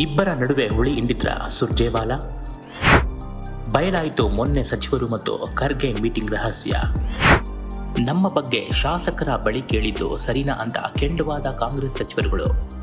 ಇಬ್ಬರ ನಡುವೆ ಹುಳಿ ಹಿಂಡಿದ್ರ ಸುರ್ಜೇವಾಲಾ? ಬಯಲಾಯಿತು ಮೊನ್ನೆ ಸಚಿವರು ಮತ್ತು ಖರ್ಗೆ ಮೀಟಿಂಗ್ ರಹಸ್ಯ. ನಮ್ಮ ಬಗ್ಗೆ ಶಾಸಕರ ಬಳಿ ಕೇಳಿದ್ದು ಸರಿನಾ ಅಂತ ಕೆಂಡವಾದ ಕಾಂಗ್ರೆಸ್ ಸಚಿವರುಗಳು.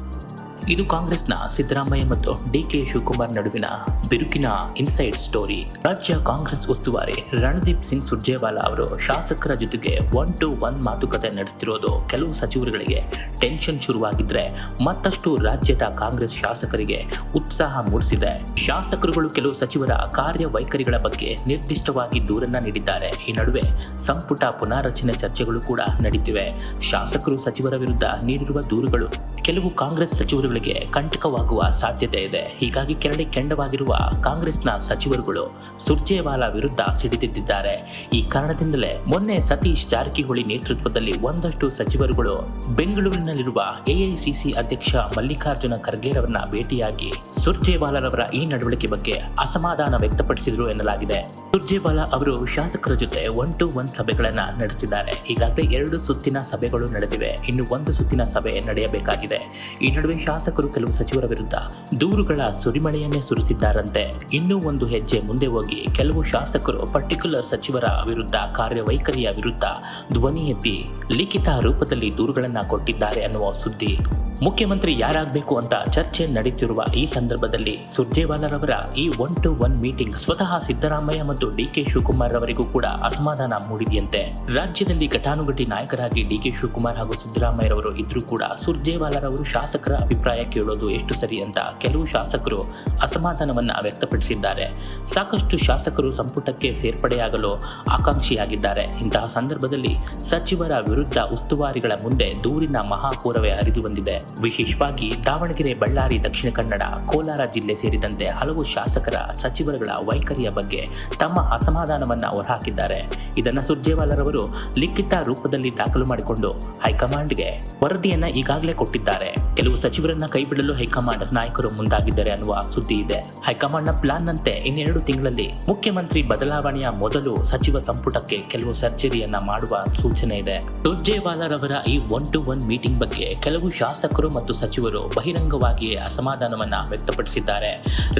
ಇದು ಕಾಂಗ್ರೆಸ್ನ ಸಿದ್ದರಾಮಯ್ಯ ಮತ್ತು ಡಿಕೆ ಶಿವಕುಮಾರ್ ನಡುವಿನ ಬಿರುಕಿನ ಇನ್ಸೈಡ್ ಸ್ಟೋರಿ ರಾಜ್ಯ ಕಾಂಗ್ರೆಸ್ ಉಸ್ತುವಾರಿ ರಣದೀಪ್ ಸಿಂಗ್ ಸುರ್ಜೇವಾಲಾ ಅವರು ಶಾಸಕರ ಜೊತೆಗೆ ಒನ್ ಟು ಒನ್ ಮಾತುಕತೆ ನಡೆಸುತ್ತಿರೋದು ಕೆಲವು ಸಚಿವರುಗಳಿಗೆ ಟೆನ್ಷನ್ ಶುರುವಾಗಿದ್ರೆ ಮತ್ತಷ್ಟು ರಾಜ್ಯದ ಕಾಂಗ್ರೆಸ್ ಶಾಸಕರಿಗೆ ಉತ್ಸಾಹ ಮೂಡಿಸಿದೆ. ಶಾಸಕರುಗಳು ಕೆಲವು ಸಚಿವರ ಕಾರ್ಯವೈಖರಿಗಳ ಬಗ್ಗೆ ನಿರ್ದಿಷ್ಟವಾಗಿ ದೂರನ್ನ ನೀಡಿದ್ದಾರೆ. ಈ ನಡುವೆ ಸಂಪುಟ ಪುನಾರಚನೆ ಚರ್ಚೆಗಳು ಕೂಡ ನಡೀತಿವೆ. ಶಾಸಕರು ಸಚಿವರ ವಿರುದ್ಧ ನೀಡಿರುವ ದೂರುಗಳು. ಕೆಲವು ಕಾಂಗ್ರೆಸ್ ಸಚಿವರುಗಳಿಗೆ ಕಂಟಕವಾಗುವ ಸಾಧ್ಯತೆ ಇದೆ. ಹೀಗಾಗಿ ಕೆರಳಿ ಕೆಂಡವಾಗಿರುವ ಕಾಂಗ್ರೆಸ್ನ ಸಚಿವರುಗಳು ಸುರ್ಜೇವಾಲಾ ವಿರುದ್ಧ ಸಿಡಿದಿದ್ದಾರೆ ಈ ಕಾರಣದಿಂದಲೇ ಮೊನ್ನೆ ಸತೀಶ್ ಜಾರಕಿಹೊಳಿ ನೇತೃತ್ವದಲ್ಲಿ ಒಂದಷ್ಟು ಸಚಿವರುಗಳು ಬೆಂಗಳೂರಿನಲ್ಲಿರುವ ಎಐಸಿಸಿ ಅಧ್ಯಕ್ಷ ಮಲ್ಲಿಕಾರ್ಜುನ ಖರ್ಗೆರವರನ್ನ ಭೇಟಿಯಾಗಿ ಸುರ್ಜೇವಾಲಾರವರ ಈ ನಡವಳಿಕೆ ಬಗ್ಗೆ ಅಸಮಾಧಾನ ವ್ಯಕ್ತಪಡಿಸಿದರು ಎನ್ನಲಾಗಿದೆ. ಸುರ್ಜೇವಾಲಾ ಅವರು ಶಾಸಕರ ಜೊತೆ ಒನ್ ಟು ಒನ್ ಸಭೆಗಳನ್ನ ನಡೆಸಿದ್ದಾರೆ. ಈಗಾಗಲೇ ಎರಡು ಸುತ್ತಿನ ಸಭೆಗಳು ನಡೆದಿವೆ. ಇನ್ನು ಒಂದು ಸುತ್ತಿನ ಸಭೆ ನಡೆಯಬೇಕಾಗಿದೆ. ಈ ನಡುವೆ ಶಾಸಕರು ಕೆಲವು ಸಚಿವರ ವಿರುದ್ಧ ದೂರುಗಳ ಸುರಿಮಳೆಯನ್ನೇ ಸುರಿಸಿದ್ದಾರಂತೆ. ಇನ್ನೂ ಒಂದು ಹೆಜ್ಜೆ ಮುಂದೆ ಹೋಗಿ ಕೆಲವು ಶಾಸಕರು ಪರ್ಟಿಕ್ಯುಲರ್ ಸಚಿವರ ವಿರುದ್ಧ ಕಾರ್ಯವೈಖರಿಯ ವಿರುದ್ಧ ಧ್ವನಿ ಎತ್ತಿ ಲಿಖಿತ ರೂಪದಲ್ಲಿ ದೂರುಗಳನ್ನು ಕೊಟ್ಟಿದ್ದಾರೆ ಅನ್ನುವ ಸುದ್ದಿ. ಮುಖ್ಯಮಂತ್ರಿ ಯಾರಾಗಬೇಕು ಅಂತ ಚರ್ಚೆ ನಡೀತಿರುವ ಈ ಸಂದರ್ಭದಲ್ಲಿ ಸುರ್ಜೇವಾಲಾರವರ ಈ ಒನ್ ಟು ಒನ್ ಮೀಟಿಂಗ್ ಸ್ವತಃ ಸಿದ್ದರಾಮಯ್ಯ ಮತ್ತು ಡಿಕೆ ಶಿವಕುಮಾರ್ ಅವರಿಗೂ ಕೂಡ ಅಸಮಾಧಾನ ಮೂಡಿದೆಯಂತೆ. ರಾಜ್ಯದಲ್ಲಿ ಘಟಾನುಘಟಿ ನಾಯಕರಾಗಿ ಡಿಕೆ ಶಿವಕುಮಾರ್ ಹಾಗೂ ಸಿದ್ದರಾಮಯ್ಯರವರು ಇದ್ರೂ ಕೂಡ ಸುರ್ಜೇವಾಲಾರವರು ಶಾಸಕರ ಅಭಿಪ್ರಾಯ ಕೇಳೋದು ಎಷ್ಟು ಸರಿ ಅಂತ ಕೆಲವು ಶಾಸಕರು ಅಸಮಾಧಾನವನ್ನ ವ್ಯಕ್ತಪಡಿಸಿದ್ದಾರೆ. ಸಾಕಷ್ಟು ಶಾಸಕರು ಸಂಪುಟಕ್ಕೆ ಸೇರ್ಪಡೆಯಾಗಲು ಆಕಾಂಕ್ಷಿಯಾಗಿದ್ದಾರೆ. ಇಂತಹ ಸಂದರ್ಭದಲ್ಲಿ ಸಚಿವರ ವಿರುದ್ಧ ಉಸ್ತುವಾರಿಗಳ ಮುಂದೆ ದೂರಿನ ಮಹಾಪೂರವೇ ಹರಿದು ಬಂದಿದೆ. ವಿಶೇಷವಾಗಿ ದಾವಣಗೆರೆ, ಬಳ್ಳಾರಿ, ದಕ್ಷಿಣ ಕನ್ನಡ, ಕೋಲಾರ ಜಿಲ್ಲೆ ಸೇರಿದಂತೆ ಹಲವು ಶಾಸಕರ ಸಚಿವರುಗಳ ವೈಖರಿಯ ಬಗ್ಗೆ ತಮ್ಮ ಅಸಮಾಧಾನವನ್ನ ಹೊರಹಾಕಿದ್ದಾರೆ. ಇದನ್ನು ಸುರ್ಜೇವಾಲರವರು ಲಿಖಿತ ರೂಪದಲ್ಲಿ ದಾಖಲು ಮಾಡಿಕೊಂಡು ಹೈಕಮಾಂಡ್ಗೆ ವರದಿಯನ್ನ ಈಗಾಗಲೇ ಕೊಟ್ಟಿದ್ದಾರೆ. ಕೆಲವು ಸಚಿವರನ್ನ ಕೈಬಿಡಲು ಹೈಕಮಾಂಡ್ ನಾಯಕರು ಮುಂದಾಗಿದ್ದಾರೆ ಅನ್ನುವ ಸುದ್ದಿ ಇದೆ. ಹೈಕಮಾಂಡ್ನ ಪ್ಲಾನ್ ನಂತೆ ಇನ್ನೆರಡು ತಿಂಗಳಲ್ಲಿ ಮುಖ್ಯಮಂತ್ರಿ ಬದಲಾವಣೆಯ ಮೊದಲು ಸಚಿವ ಸಂಪುಟಕ್ಕೆ ಕೆಲವು ಸರ್ಜರಿಯನ್ನ ಮಾಡುವ ಸೂಚನೆ ಇದೆ. ಸುರ್ಜೇವಾಲರವರ ಈ ಒನ್ ಟು ಒನ್ ಮೀಟಿಂಗ್ ಬಗ್ಗೆ ಕೆಲವು ಶಾಸಕರು ಮತ್ತು ಸಚಿವರು ಬಹಿರಂಗವಾಗಿಯೇ ಅಸಮಾಧಾನವನ್ನ ವ್ಯಕ್ತಪಡಿಸಿದ್ದಾರೆ.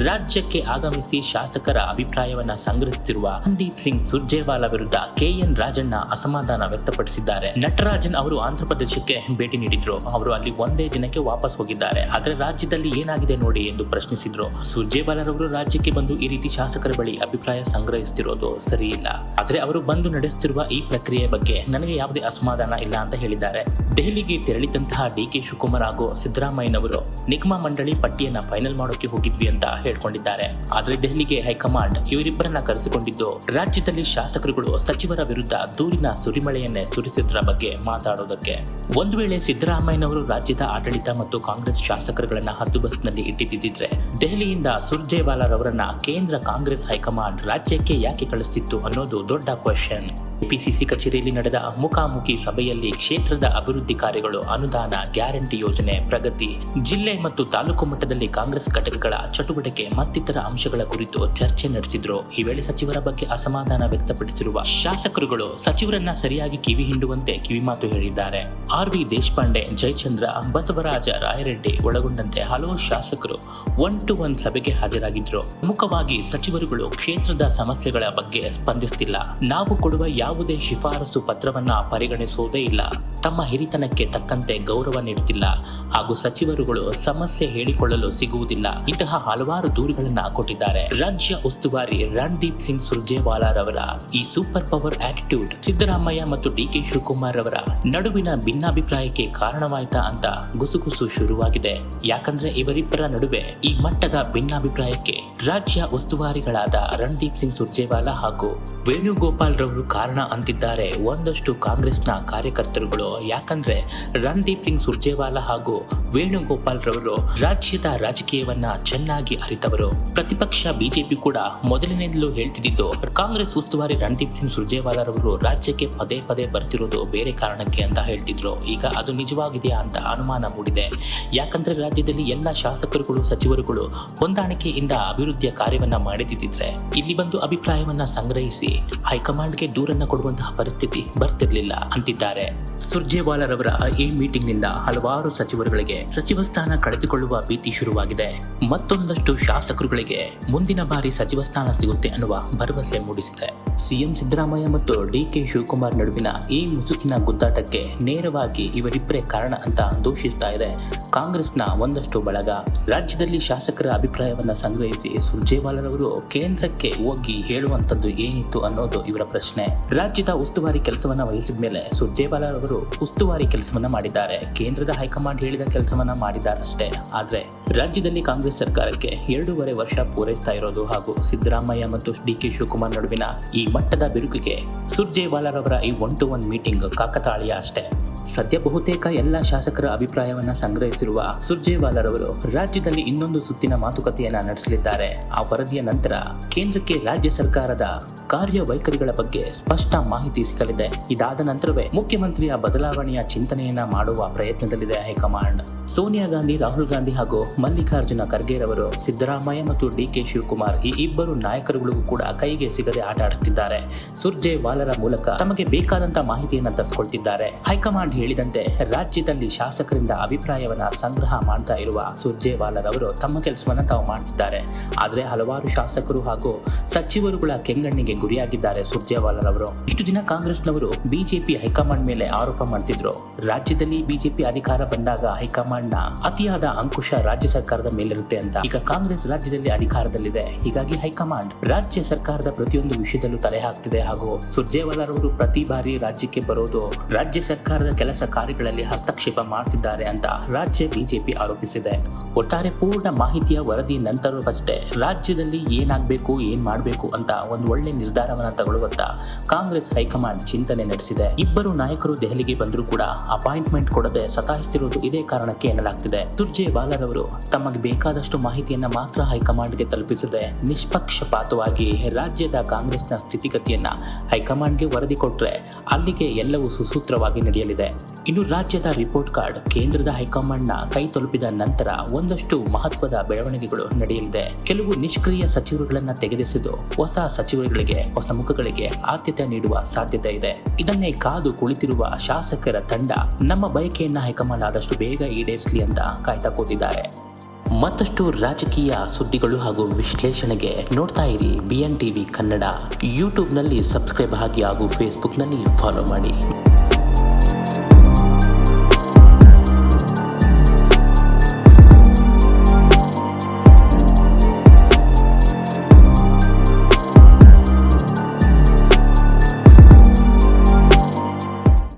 ರಾಜ್ಯಕ್ಕೆ ಆಗಮಿಸಿ ಶಾಸಕರ ಅಭಿಪ್ರಾಯವನ್ನ ಸಂಗ್ರಹಿಸುತ್ತಿರುವ ಸಂದೀಪ್ ಸಿಂಗ್ ಸುರ್ಜೇವಾಲಾ ವಿರುದ್ಧ ಕೆಎನ್ ರಾಜಣ್ಣ ಅಸಮಾಧಾನ ವ್ಯಕ್ತಪಡಿಸಿದ್ದಾರೆ. ನಟರಾಜನ್ ಅವರು ಆಂಧ್ರಪ್ರದೇಶಕ್ಕೆ ಭೇಟಿ ನೀಡಿದ್ರು. ಅವರು ಅಲ್ಲಿ ಒಂದೇ ದಿನಕ್ಕೆ ವಾಪಸ್ ಹೋಗಿದ್ದಾರೆ. ಆದರೆ ರಾಜ್ಯದಲ್ಲಿ ಏನಾಗಿದೆ ನೋಡಿ ಎಂದು ಪ್ರಶ್ನಿಸಿದ್ರು. ಸುರ್ಜೇವಾಲಾರವರು ರಾಜ್ಯಕ್ಕೆ ಬಂದು ಈ ರೀತಿ ಶಾಸಕರ ಬಳಿ ಅಭಿಪ್ರಾಯ ಸಂಗ್ರಹಿಸುತ್ತಿರೋದು ಸರಿಯಿಲ್ಲ. ಆದರೆ ಅವರು ಬಂದು ನಡೆಸುತ್ತಿರುವ ಈ ಪ್ರಕ್ರಿಯೆ ಬಗ್ಗೆ ನನಗೆ ಯಾವುದೇ ಅಸಮಾಧಾನ ಇಲ್ಲ ಅಂತ ಹೇಳಿದ್ದಾರೆ. ದೆಹಲಿಗೆ ತೆರಳಿದಂತಹ ಡಿ ಕೆ ಶಿವಕುಮಾರ್ ಹಾಗೂ ಸಿದ್ದರಾಮಯ್ಯನವರು ನಿಗಮ ಮಂಡಳಿ ಪಟ್ಟಿಯನ್ನ ಫೈನಲ್ ಮಾಡೋಕೆ ಹೋಗಿದ್ವಿ ಅಂತ ಹೇಳ್ಕೊಂಡಿದ್ದಾರೆ. ಆದ್ರೆ ದೆಹಲಿಗೆ ಹೈಕಮಾಂಡ್ ಇವರಿಬ್ಬರನ್ನ ಕರೆಸಿಕೊಂಡಿದ್ದು, ರಾಜ್ಯದಲ್ಲಿ ಶಾಸಕರುಗಳು ಸಚಿವರ ವಿರುದ್ಧ ದೂರಿನ ಸುರಿಮಳೆಯನ್ನೇ ಸುರಿಸಿದ್ರ ಬಗ್ಗೆ ಮಾತಾಡೋದಕ್ಕೆ. ಒಂದು ವೇಳೆ ಸಿದ್ದರಾಮಯ್ಯನವರು ರಾಜ್ಯದ ಆಡಳಿತ ಮತ್ತು ಕಾಂಗ್ರೆಸ್ ಶಾಸಕರುಗಳನ್ನ ಹದ್ದು ಬಸ್ನಲ್ಲಿ ಇಟ್ಟಿದ್ದಿದ್ರೆ, ದೆಹಲಿಯಿಂದ ಸುರ್ಜೇವಾಲಾರವರನ್ನ ಕೇಂದ್ರ ಕಾಂಗ್ರೆಸ್ ಹೈಕಮಾಂಡ್ ರಾಜ್ಯಕ್ಕೆ ಯಾಕೆ ಕಳಿಸ್ತಿತ್ತು ಅನ್ನೋದು ದೊಡ್ಡ ಕ್ವೆಶನ್ ಕೆಪಿಸಿಸಿ ಕಚೇರಿಯಲ್ಲಿ ನಡೆದ ಮುಖಾಮುಖಿ ಸಭೆಯಲ್ಲಿ ಕ್ಷೇತ್ರದ ಅಭಿವೃದ್ಧಿ ಕಾರ್ಯಗಳು ಅನುದಾನ, ಗ್ಯಾರಂಟಿ ಯೋಜನೆ, ಪ್ರಗತಿ, ಜಿಲ್ಲೆ ಮತ್ತು ತಾಲೂಕು ಮಟ್ಟದಲ್ಲಿ ಕಾಂಗ್ರೆಸ್ ಘಟಕಗಳ ಚಟುವಟಿಕೆ ಮತ್ತಿತರ ಅಂಶಗಳ ಕುರಿತು ಚರ್ಚೆ ನಡೆಸಿದ್ರು. ಈ ವೇಳೆ ಸಚಿವರ ಬಗ್ಗೆ ಅಸಮಾಧಾನ ವ್ಯಕ್ತಪಡಿಸಿರುವ ಶಾಸಕರುಗಳು ಸಚಿವರನ್ನ ಸರಿಯಾಗಿ ಕಿವಿ ಹಿಂಡುವಂತೆ ಕಿವಿಮಾತು ಹೇಳಿದ್ದಾರೆ. ಆರ್ ವಿ ದೇಶಪಾಂಡೆ, ಜಯಚಂದ್ರ, ಬಸವರಾಜ ರಾಯರೆಡ್ಡಿ ಒಳಗೊಂಡಂತೆ ಹಲವು ಶಾಸಕರು ಒನ್ ಟು ಒನ್ ಸಭೆಗೆ ಹಾಜರಾಗಿದ್ರು. ಪ್ರಮುಖವಾಗಿ ಸಚಿವರುಗಳು ಕ್ಷೇತ್ರದ ಸಮಸ್ಯೆಗಳ ಬಗ್ಗೆ ಸ್ಪಂದಿಸುತ್ತಿಲ್ಲ ನಾವು ಕೊಡುವ ಯಾವುದೇ ಶಿಫಾರಸು ಪತ್ರವನ್ನ ಪರಿಗಣಿಸುವುದೇ ಇಲ್ಲ. ತಮ್ಮ ಹಿರಿತನಕ್ಕೆ ತಕ್ಕಂತೆ ಗೌರವ ನೀಡುತ್ತಿಲ್ಲ. ಹಾಗೂ ಸಚಿವರುಗಳು ಸಮಸ್ಯೆ ಹೇಳಿಕೊಳ್ಳಲು ಸಿಗುವುದಿಲ್ಲ. ಇಂತಹ ಹಲವಾರು ದೂರುಗಳನ್ನ ಕೊಟ್ಟಿದ್ದಾರೆ. ರಾಜ್ಯ ಉಸ್ತುವಾರಿ ರಣದೀಪ್ ಸಿಂಗ್ ಸುರ್ಜೇವಾಲಾರವರ ಈ ಸೂಪರ್ ಪವರ್ ಆಟಿಟ್ಯೂಡ್ ಸಿದ್ದರಾಮಯ್ಯ ಮತ್ತು ಡಿ ಕೆ ಶಿವಕುಮಾರ್ ಅವರ ನಡುವಿನ ಭಿನ್ನಾಭಿಪ್ರಾಯಕ್ಕೆ ಕಾರಣವಾಯ್ತಾ ಅಂತ ಗುಸುಗುಸು ಶುರುವಾಗಿದೆ. ಯಾಕಂದ್ರೆ ಇವರಿಬ್ಬರ ನಡುವೆ ಈ ಮಟ್ಟದ ಭಿನ್ನಾಭಿಪ್ರಾಯಕ್ಕೆ ರಾಜ್ಯ ಉಸ್ತುವಾರಿಗಳಾದ ರಣದೀಪ್ ಸಿಂಗ್ ಸುರ್ಜೇವಾಲಾ ಹಾಗೂ ವೇಣುಗೋಪಾಲ್ ರವರು ಕಾರಣ ಅಂತಿದ್ದಾರೆ. ಒಂದಷ್ಟು ಕಾಂಗ್ರೆಸ್ನ ಕಾರ್ಯಕರ್ತರುಗಳು ಯಾಕಂದ್ರೆ ರಣದೀಪ್ ಸಿಂಗ್ ಸುರ್ಜೇವಾಲಾ ಹಾಗೂ ವೇಣುಗೋಪಾಲ್ ರವರು ರಾಜ್ಯದ ರಾಜಕೀಯವನ್ನ ಚೆನ್ನಾಗಿ ಅರಿತವರು. ಪ್ರತಿಪಕ್ಷ ಬಿಜೆಪಿ ಕೂಡ ಮೊದಲಿನಿಂದಲೂ ಹೇಳ್ತಿದ್ದು ಕಾಂಗ್ರೆಸ್ ಉಸ್ತುವಾರಿ ರಣದೀಪ್ ಸಿಂಗ್ ಸುರ್ಜೇವಾಲರವರು ರಾಜ್ಯಕ್ಕೆ ಪದೇ ಪದೇ ಬರ್ತಿರೋದು ಬೇರೆ ಕಾರಣಕ್ಕೆ ಅಂತ ಹೇಳ್ತಿದ್ರು. ಈಗ ಅದು ನಿಜವಾಗಿದೆಯಾ ಅಂತ ಅನುಮಾನ ಮೂಡಿದೆ. ಯಾಕಂದ್ರೆ ರಾಜ್ಯದಲ್ಲಿ ಎಲ್ಲ ಶಾಸಕರುಗಳು, ಸಚಿವರುಗಳು ಹೊಂದಾಣಿಕೆಯಿಂದ ಅಭಿವೃದ್ಧಿಯ ಕಾರ್ಯವನ್ನ ಮಾಡಿದಿದ್ರೆ ಇಲ್ಲಿ ಬಂದು ಅಭಿಪ್ರಾಯವನ್ನ ಸಂಗ್ರಹಿಸಿ ಹೈಕಮಾಂಡ್ಗೆ ದೂರನ್ನ ಕೊಡುವಂತಹ ಪರಿಸ್ಥಿತಿ ಬರ್ತಿರ್ಲಿಲ್ಲ ಅಂತಿದ್ದಾರೆ. ಸುರ್ಜೇವಾಲರವರ ಈ ಮೀಟಿಂಗ್ನಿಂದ ಹಲವಾರು ಸಚಿವರುಗಳಿಗೆ ಸಚಿವ ಸ್ಥಾನ ಕಳೆದುಕೊಳ್ಳುವ ಭೀತಿ ಶುರುವಾಗಿದೆ. ಮತ್ತೊಂದಷ್ಟು ಶಾಸಕರುಗಳಿಗೆ ಮುಂದಿನ ಬಾರಿ ಸಚಿವ ಸ್ಥಾನ ಸಿಗುತ್ತೆ ಅನ್ನುವ ಭರವಸೆ ಮೂಡಿಸಿದೆ. ಸಿಎಂ ಸಿದ್ದರಾಮಯ್ಯ ಮತ್ತು ಡಿಕೆ ಶಿವಕುಮಾರ್ ನಡುವಿನ ಈ ಮುಸುಕಿನ ಗುದ್ದಾಟಕ್ಕೆ ನೇರವಾಗಿ ಇವರಿಬ್ಬರೇ ಕಾರಣ ಅಂತ ದೂಷಿಸ್ತಾ ಇದೆ. ಕಾಂಗ್ರೆಸ್ನ ಒಂದಷ್ಟು ಬಳಗ. ರಾಜ್ಯದಲ್ಲಿ ಶಾಸಕರ ಅಭಿಪ್ರಾಯವನ್ನ ಸಂಗ್ರಹಿಸಿ ಸುರ್ಜೇವಾಲರವರು ಕೇಂದ್ರಕ್ಕೆ ಹೋಗಿ ಹೇಳುವಂತದ್ದು ಏನಿತ್ತು ಅನ್ನೋದು ಇವರ ಪ್ರಶ್ನೆ. ರಾಜ್ಯದ ಉಸ್ತುವಾರಿ ಕೆಲಸವನ್ನ ವಹಿಸಿದ ಮೇಲೆ ಸುರ್ಜೇವಾಲರವರು ಉಸ್ತುವಾರಿ ಕೆಲಸವನ್ನ ಮಾಡಿದ್ದಾರೆ. ಕೇಂದ್ರದ ಹೈಕಮಾಂಡ್ ಹೇಳಿದ ಕೆಲಸವನ್ನ ಮಾಡಿದ್ದಾರಷ್ಟೇ. ಆದ್ರೆ ರಾಜ್ಯದಲ್ಲಿ ಕಾಂಗ್ರೆಸ್ ಸರ್ಕಾರಕ್ಕೆ ಎರಡೂವರೆ ವರ್ಷ ಪೂರೈಸ್ತಾ ಇರೋದು ಹಾಗೂ ಸಿದ್ದರಾಮಯ್ಯ ಮತ್ತು ಡಿ ಕೆ ಶಿವಕುಮಾರ್ ನಡುವಿನ ಈ ಮಟ್ಟದ ಬಿರುಕಿಗೆ ಸುರ್ಜೇವಾಲಾರವರ ಈ ಒನ್ ಟು ಒನ್ ಮೀಟಿಂಗ್ ಕಾಕತಾಳೀಯ ಅಷ್ಟೇ. ಸದ್ಯ ಬಹುತೇಕ ಎಲ್ಲ ಶಾಸಕರ ಅಭಿಪ್ರಾಯವನ್ನ ಸಂಗ್ರಹಿಸಿರುವ ಸುರ್ಜೇವಾಲರವರು ರಾಜ್ಯದಲ್ಲಿ ಇನ್ನೊಂದು ಸುತ್ತಿನ ಮಾತುಕತೆಯನ್ನ ನಡೆಸಲಿದ್ದಾರೆ. ಆ ವರದಿಯ ನಂತರ ಕೇಂದ್ರಕ್ಕೆ ರಾಜ್ಯ ಸರ್ಕಾರದ ಕಾರ್ಯವೈಖರಿಗಳ ಬಗ್ಗೆ ಸ್ಪಷ್ಟ ಮಾಹಿತಿ ಸಿಗಲಿದೆ. ಇದಾದ ನಂತರವೇ ಮುಖ್ಯಮಂತ್ರಿಯ ಬದಲಾವಣೆಯ ಚಿಂತನೆಯನ್ನ ಮಾಡುವ ಪ್ರಯತ್ನದಲ್ಲಿದೆ ಹೈಕಮಾಂಡ್. ಸೋನಿಯಾ ಗಾಂಧಿ, ರಾಹುಲ್ ಗಾಂಧಿ ಹಾಗೂ ಮಲ್ಲಿಕಾರ್ಜುನ ಖರ್ಗೆರವರು ಸಿದ್ದರಾಮಯ್ಯ ಮತ್ತು ಡಿ ಕೆ ಶಿವಕುಮಾರ್ ಈ ಇಬ್ಬರು ನಾಯಕರುಗಳಿಗೂ ಕೂಡ ಕೈಗೆ ಸಿಗದೆ ಆಟ ಆಡುತ್ತಿದ್ದಾರೆ. ಸುರ್ಜೇವಾಲರ ಮೂಲಕ ತಮಗೆ ಬೇಕಾದಂತಹ ಮಾಹಿತಿಯನ್ನು ತರಿಸಿಕೊಳ್ತಿದ್ದಾರೆ. ಹೈಕಮಾಂಡ್ ಹೇಳಿದಂತೆ, ರಾಜ್ಯದಲ್ಲಿ ಶಾಸಕರಿಂದ ಅಭಿಪ್ರಾಯವನ್ನ ಸಂಗ್ರಹ ಮಾಡ್ತಾ ಇರುವ ಸುರ್ಜೇವಾಲರವರು ತಮ್ಮ ಕೆಲಸವನ್ನ ತಾವು ಮಾಡ್ತಿದ್ದಾರೆ. ಆದರೆ ಹಲವಾರು ಶಾಸಕರು ಹಾಗೂ ಸಚಿವರುಗಳ ಕೆಂಗಣ್ಣಿಗೆ ಗುರಿಯಾಗಿದ್ದಾರೆ ಸುರ್ಜೇವಾಲರವರು. ಇಷ್ಟು ದಿನ ಕಾಂಗ್ರೆಸ್ನವರು ಬಿಜೆಪಿ ಹೈಕಮಾಂಡ್ ಮೇಲೆ ಆರೋಪ ಮಾಡ್ತಿದ್ರು. ರಾಜ್ಯದಲ್ಲಿ ಬಿಜೆಪಿ ಅಧಿಕಾರ ಬಂದಾಗ ಹೈಕಮಾಂಡ್ನ ಅತಿಯಾದ ಅಂಕುಶ ರಾಜ್ಯ ಸರ್ಕಾರದ ಮೇಲಿರುತ್ತೆ ಅಂತ. ಈಗ ಕಾಂಗ್ರೆಸ್ ರಾಜ್ಯದಲ್ಲಿ ಅಧಿಕಾರದಲ್ಲಿದೆ. ಹೀಗಾಗಿ ಹೈಕಮಾಂಡ್ ರಾಜ್ಯ ಸರ್ಕಾರದ ಪ್ರತಿಯೊಂದು ವಿಷಯದಲ್ಲೂ ತಲೆ ಹಾಕ್ತಿದೆ ಹಾಗೂ ಸುರ್ಜೇವಾಲರವರು ಪ್ರತಿ ಬಾರಿ ರಾಜ್ಯಕ್ಕೆ ಬರೋದು ರಾಜ್ಯ ಸರ್ಕಾರದ ಕೆಲಸ ಕಾರ್ಯಗಳಲ್ಲಿ ಹಸ್ತಕ್ಷೇಪ ಮಾಡುತ್ತಿದ್ದಾರೆ ಅಂತ ರಾಜ್ಯ ಬಿಜೆಪಿ ಆರೋಪಿಸಿದೆ. ಒಟ್ಟಾರೆ ಪೂರ್ಣ ಮಾಹಿತಿಯ ವರದಿ ನಂತರವಷ್ಟೇ ರಾಜ್ಯದಲ್ಲಿ ಏನಾಗಬೇಕು, ಏನ್ ಮಾಡಬೇಕು ಅಂತ ಒಂದು ಒಳ್ಳೆ ನಿರ್ಧಾರವನ್ನು ತಗೊಳ್ಳುವಂತ ಕಾಂಗ್ರೆಸ್ ಹೈಕಮಾಂಡ್ ಚಿಂತನೆ ನಡೆಸಿದೆ. ಇಬ್ಬರು ನಾಯಕರು ದೆಹಲಿಗೆ ಬಂದರೂ ಕೂಡ ಅಪಾಯಿಂಟ್ಮೆಂಟ್ ಕೊಡದೆ ಸತಾಯಿಸುತ್ತಿರುವುದು ಇದೇ ಕಾರಣಕ್ಕೆ ಎನ್ನಲಾಗ್ತಿದೆ. ಅವರು ತಮಗೆ ಬೇಕಾದಷ್ಟು ಮಾಹಿತಿಯನ್ನ ಮಾತ್ರ ಹೈಕಮಾಂಡ್ಗೆ ತಲುಪಿಸದೆ ನಿಷ್ಪಕ್ಷಪಾತವಾಗಿ ರಾಜ್ಯದ ಕಾಂಗ್ರೆಸ್ನ ಸ್ಥಿತಿಗತಿಯನ್ನ ಹೈಕಮಾಂಡ್ಗೆ ವರದಿ ಕೊಟ್ಟರೆ ಅಲ್ಲಿಗೆ ಎಲ್ಲವೂ ಸುಸೂತ್ರವಾಗಿ ನಡೆಯಲಿದೆ. ಇನ್ನು ರಾಜ್ಯದ ರಿಪೋರ್ಟ್ ಕಾರ್ಡ್ ಕೇಂದ್ರದ ಹೈಕಮಾಂಡ್ನ ಕೈ ತಲುಪಿದ ನಂತರ ಒಂದಷ್ಟು ಮಹತ್ವದ ಬೆಳವಣಿಗೆಗಳು ನಡೆಯಲಿದೆ. ಕೆಲವು ನಿಷ್ಕ್ರಿಯ ಸಚಿವರುಗಳನ್ನ ತೆಗೆದಿಸಿದು ಹೊಸ ಸಚಿವರುಗಳಿಗೆ, ಹೊಸ ಮುಖಗಳಿಗೆ ಆದ್ಯತೆ ನೀಡುವ ಸಾಧ್ಯತೆ ಇದೆ. ಇದನ್ನೇ ಕಾದು ಕುಳಿತಿರುವ ಶಾಸಕರ ತಂಡ ನಮ್ಮ ಬಯಕೆಯನ್ನ ಹೈಕಮಾಂಡ್ ಆದಷ್ಟು ಬೇಗ ಈಡೇರಿಸಲಿ ಅಂತ ಕಾಯ್ತಾ ಕೂತಿದ್ದಾರೆ. ಮತ್ತಷ್ಟು ರಾಜಕೀಯ ಸುದ್ದಿಗಳು ಹಾಗೂ ವಿಶ್ಲೇಷಣೆಗೆ ನೋಡ್ತಾ ಇರಿ ಬಿ ಎನ್ ಟಿವಿ ಕನ್ನಡ. ಯೂಟ್ಯೂಬ್ನಲ್ಲಿ ಸಬ್ಸ್ಕ್ರೈಬ್ ಆಗಿ ಹಾಗೂ ಫೇಸ್ಬುಕ್ನಲ್ಲಿ ಫಾಲೋ ಮಾಡಿ.